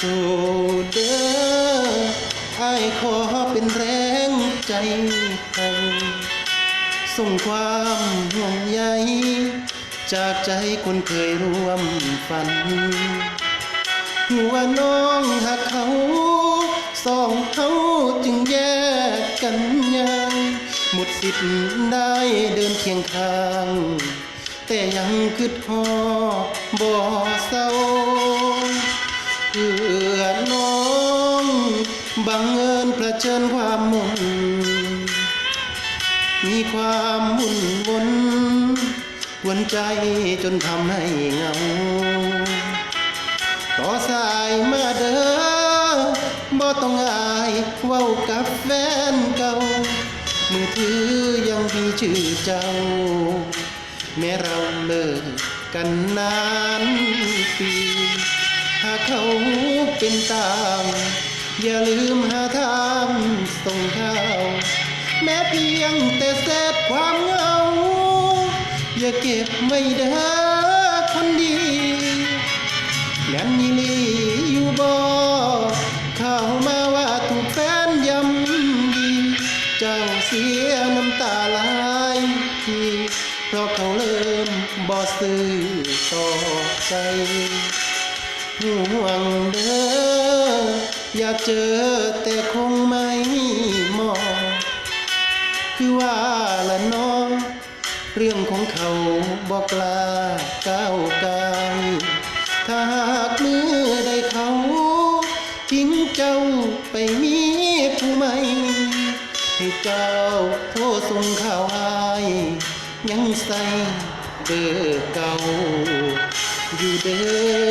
สู้เด้อไอ้ขอเป็นแรงใจให้ส่งความห่วงใยจากใจคนเคยร่วมฝัน หัวน้องหักเขาสองเขาจึงแยกกันยังหมดสิทธิ์ได้เดินเคียงข้าง แต่ยังคิดฮอบ่เศร้า พื่อน้องบังเอิญเผชิญความมุนมีความมุ่นวนกวนใจจนทำให้เงา ต่อสายมาเด้อบ่ต้องอายเว้ากับแฟนเก่า มือถือยังมีชื่อเจ้า แม้เราเลิกกันนานปี หากเขาเป็นตาม อย่าลืมหาทางส่งข่าวแม้เพียงแต่เศษความเหงา อย่าเก็บไว้เด้คนดีแม่นยีหลีอยู่บ่เข้ามาว่าถูกแฟนยำดี เจ้าเสียน้ำตาไหลายทีเพราะเขาเริ่มบ่ซื้อต่อใจ ห่วงเด้ออยากเจอแต่คงไม่มอง คือว่าละน้อง เรื่องของเขาบอกลาก้าวกายถ้าหากมือใดเขาทิ้งเจ้าไปมีผู้ใหม่ให้เจ้าโทรส่งข่าวอายยังใส่เบอร์เก่าอยู่เด้อ